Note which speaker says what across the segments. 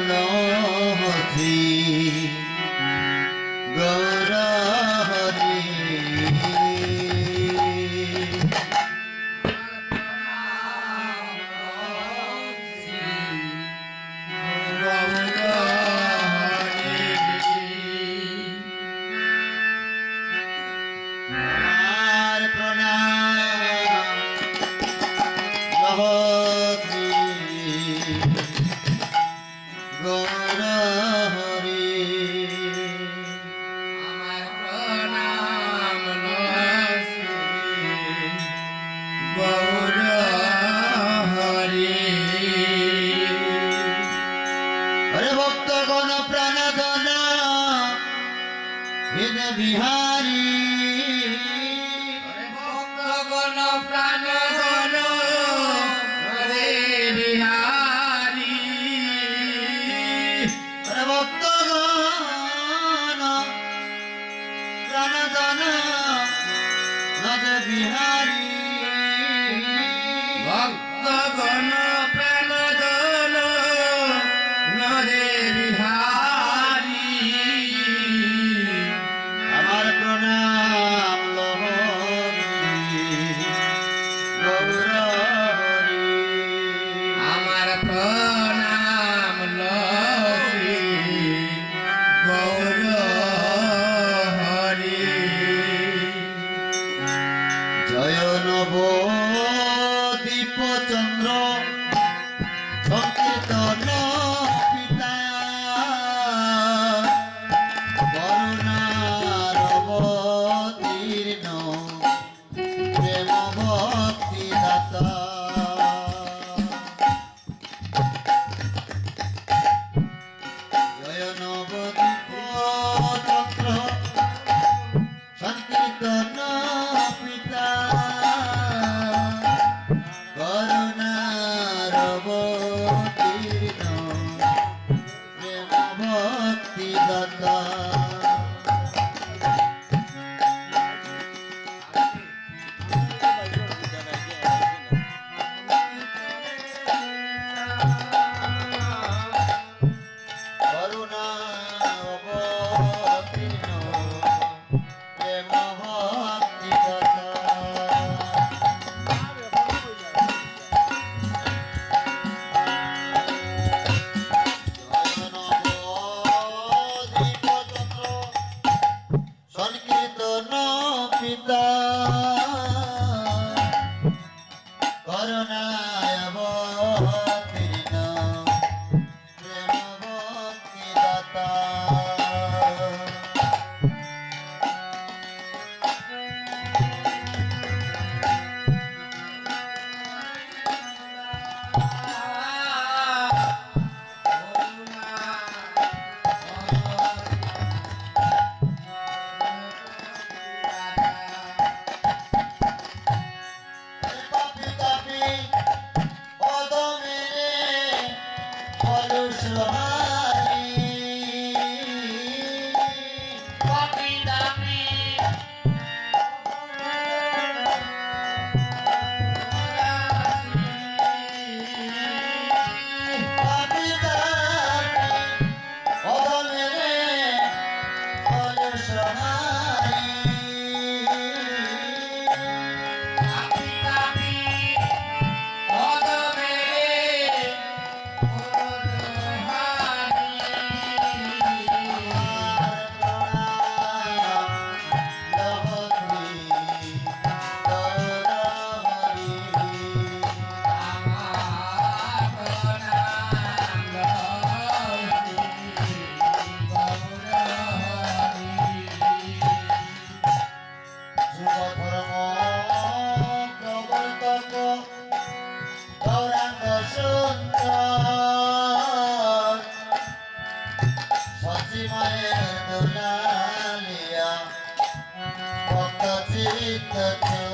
Speaker 1: নাম লহসি গৌর চিত্ত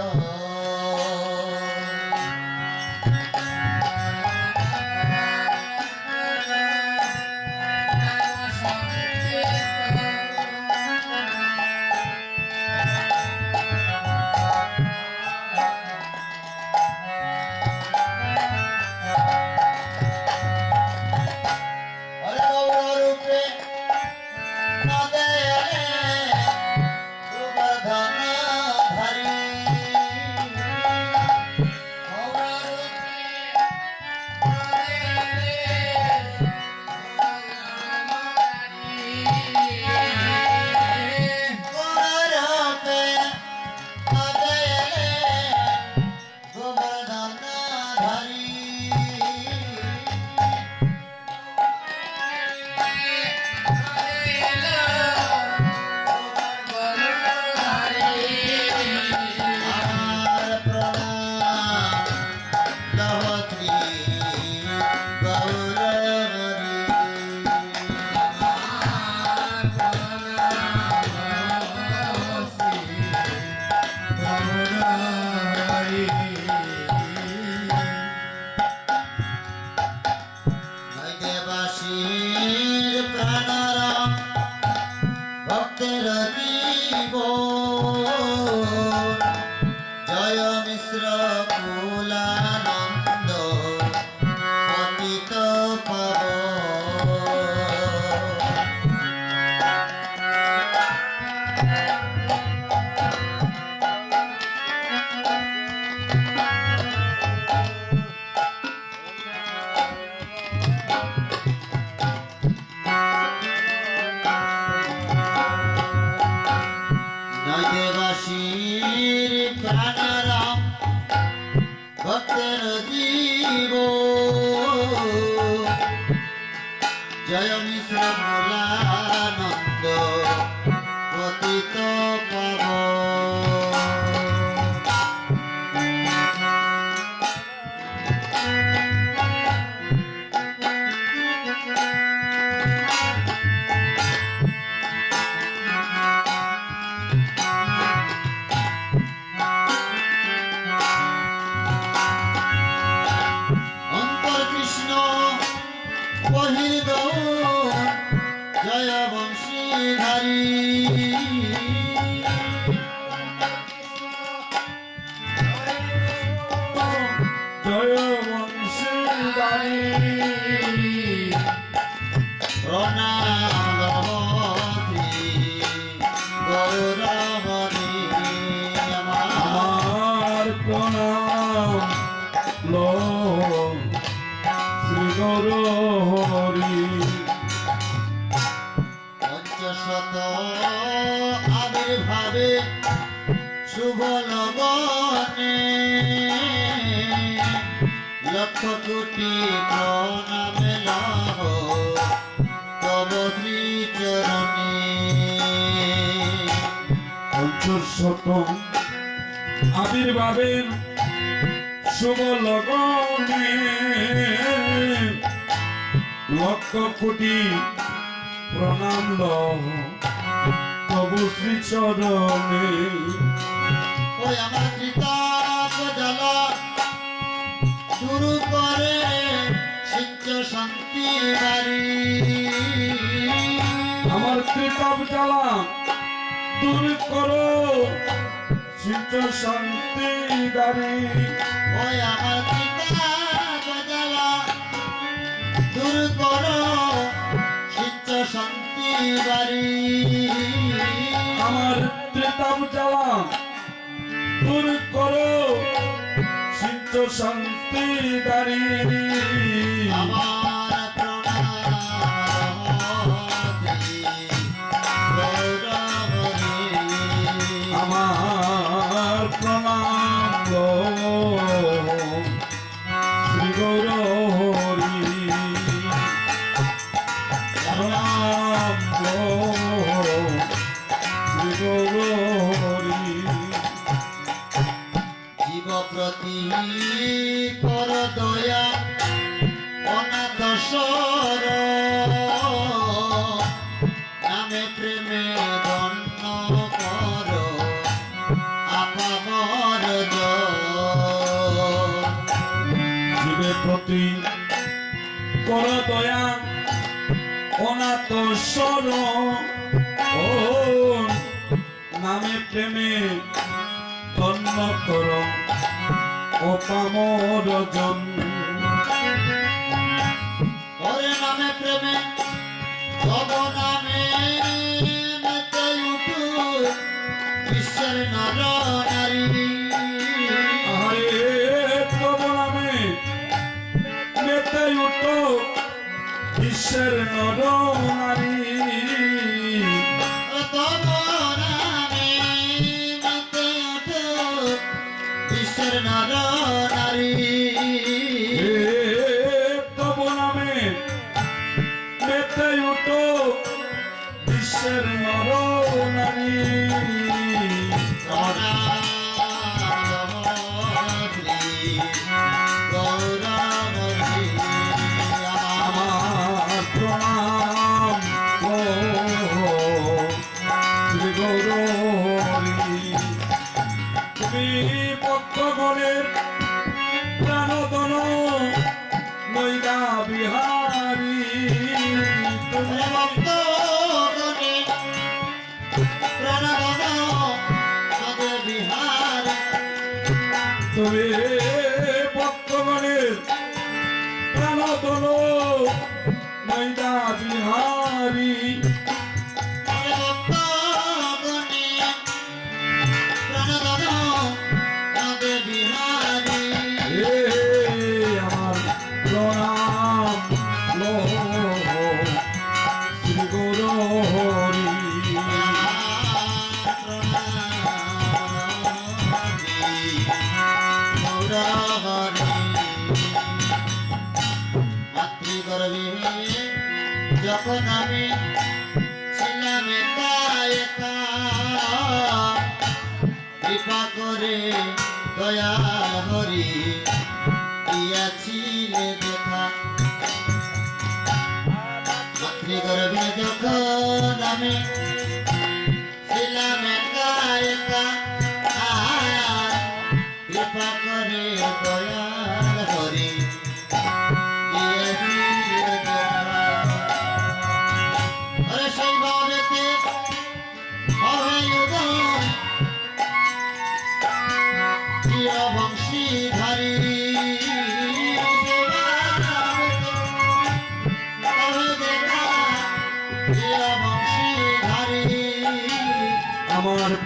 Speaker 1: পঞ্চশত
Speaker 2: আবির্ভাবের শুভ লগনে লক্ষ কোটি প্রণাম প্রভু শ্রী চরণে
Speaker 1: ওই আমার জ্বালা শুরু করে সিদ্ধ শান্তি
Speaker 2: আমার কৃতাব জ্বালা দূর করো। চিত্ত শান্তি দারি
Speaker 1: আমার দূর করো। সিদ্ধ শান্তি বাড়ি
Speaker 2: আমার কৃতাব জ্বালা দূর করো। চিত্ত শান্তি দারি
Speaker 1: আমার প্রেমে ধন্য কর
Speaker 2: অপামর জন।
Speaker 1: ওরে নামে প্রেমে সব নামে বিশ্বের নর। নারী
Speaker 2: বিশ্বের নারী। বিহারী। তুমি
Speaker 1: যখন আমি ছিলাম একা একা কৃপা করে দয়া হরি, দিয়াছিলে দেখা। মাতৃগর্ভে যখন আমি ছিলাম একা একা কৃপা করে দয়া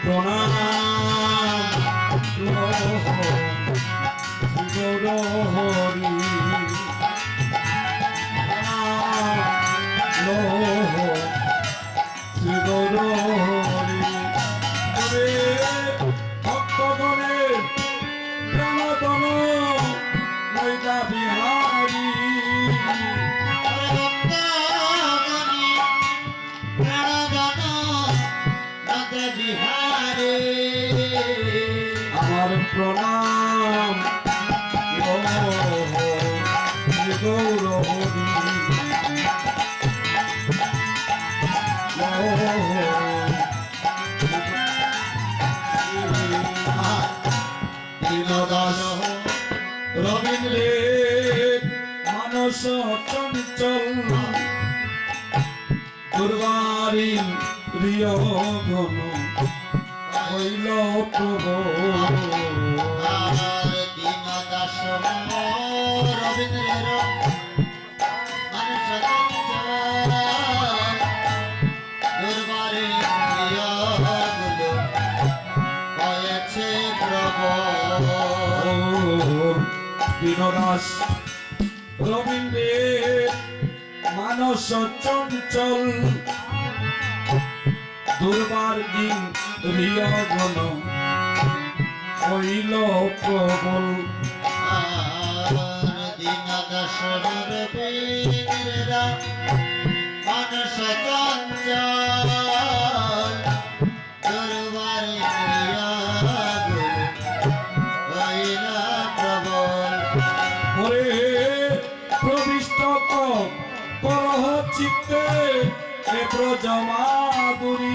Speaker 2: প্রণাম প্রণাম গৌরহরি
Speaker 1: দীনদাস রবীন্দ্র
Speaker 2: মানস চঞ্চল দুর্বারী প্রিয় ঘন হইল প্রভু
Speaker 1: দীনদাস রবীন্দ্রের মানুষ দুর্বারে হয়েছে প্রবল
Speaker 2: বিনদাস রবীন্দ্রের মানস চঞ্চল দুর্বার দিন প্রিয় ঘন হইল প্রবল।
Speaker 1: মানুষ
Speaker 2: করহ চিত্তে এ ব্রজ মাধুরী।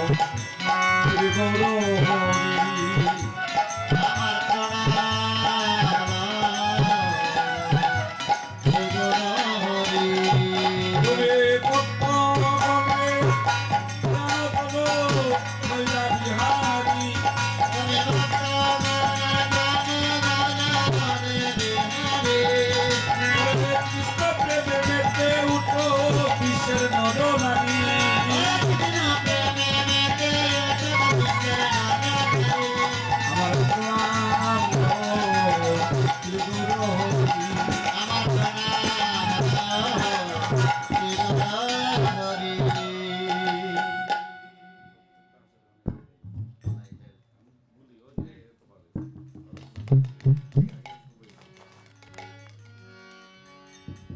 Speaker 1: হরি